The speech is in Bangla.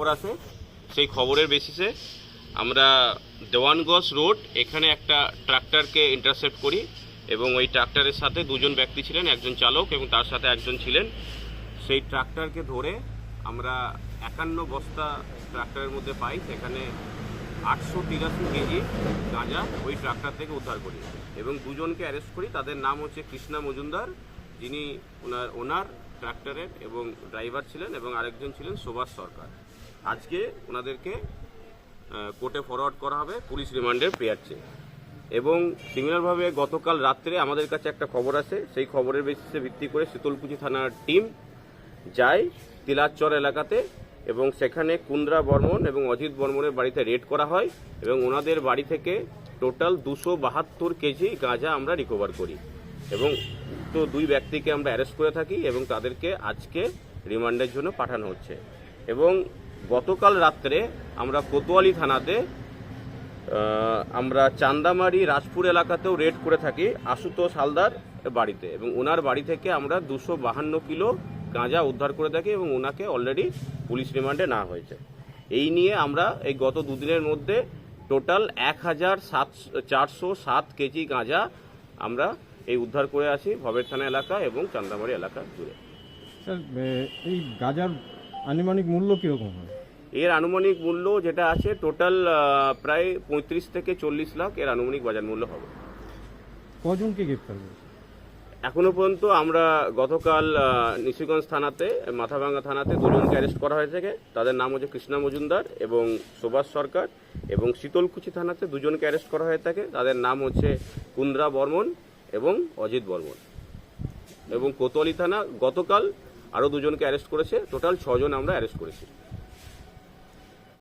খবর আছে। সেই খবরের বেসিসে আমরা দেওয়ানগঞ্জ রোড, এখানে একটা ট্রাক্টরকে ইন্টারসেপ্ট করি এবং ওই ট্রাক্টরের সাথে দুজন ব্যক্তি ছিলেন, একজন চালক এবং তার সাথে একজন ছিলেন। সেই ট্রাক্টরকে ধরে আমরা একান্ন বস্তা ট্রাক্টরের মধ্যে পাই। সেখানে আটশো তিরাশি কেজি গাঁজা ওই ট্রাক্টর থেকে উদ্ধার করি এবং দুজনকে অ্যারেস্ট করি। তাদের নাম হচ্ছে কৃষ্ণা মজুমদার, যিনি ওনার ওনার ট্রাক্টরের এবং ড্রাইভার ছিলেন এবং আরেকজন ছিলেন সুভাষ সরকার। আজকে ওনাদেরকে কোর্টে ফরওয়ার্ড করা হবে, পুলিশ রিমান্ডের প্রেয়ার চেয়ে এবং সিমিলারভাবে গতকাল রাত্রে আমাদের কাছে একটা খবর আছে সেই খবরের বেসিসে ভিত্তি করে শীতলকুচি থানার টিম যায় তিলাচর এলাকাতে এবং সেখানে কুন্দ্রা বর্মন এবং অজিত বর্মনের বাড়িতে রেড করা হয় এবং ওনাদের বাড়ি থেকে টোটাল দুশো বাহাত্তর কেজি গাঁজা আমরা রিকভার করি। এবং তো দুই ব্যক্তিকে আমরা অ্যারেস্ট করে থাকি এবং তাদেরকে আজকে রিমান্ডের জন্য পাঠানো হচ্ছে। এবং গতকাল রাত্রে আমরা কোতোয়ালি থানাতে আমরা চান্দামারি রাজপুর এলাকাতেও রেড করে থাকি আশুতোষ হালদার বাড়িতে এবং ওনার বাড়ি থেকে আমরা দুশো বাহান্ন কিলো গাঁজা উদ্ধার করে থাকি এবং ওনাকে অলরেডি পুলিশ রিমান্ডে নেওয়া হয়েছে। এই নিয়ে আমরা এই গত দুদিনের মধ্যে টোটাল এক হাজার সাত, চারশো সাত কেজি গাঁজা আমরা এই উদ্ধার করে আসি ভবের থানা এলাকা এবং চান্দামারি এলাকা জুড়ে। স্যার এই গাজার আনুমানিক মূল্য কীরকম হয়? এর আনুমানিক মূল্য যেটা আছে টোটাল প্রায় পঁয়ত্রিশ থেকে চল্লিশ লাখ এর আনুমানিক বাজার মূল্য হবে। কজনকে গ্রেপ্তার করেছে? এখনও পর্যন্ত আমরা গতকাল নিশিগঞ্জ থানাতে মাথাভাঙ্গা থানাতে দুজনকে অ্যারেস্ট করা হয়ে থাকে তাদের নাম হচ্ছে কৃষ্ণা মজুমদার এবং সুভাষ সরকার এবং শীতলকুচি থানাতে দুজনকে অ্যারেস্ট করা হয়ে থাকে। তাদের নাম হচ্ছে কুন্দ্রা বর্মন এবং অজিত বর্মন। এবং কোতোয়ালি থানা গতকাল আরও দুজনকে অ্যারেস্ট করেছে। টোটাল ছজন আমরা অ্যারেস্ট করেছি।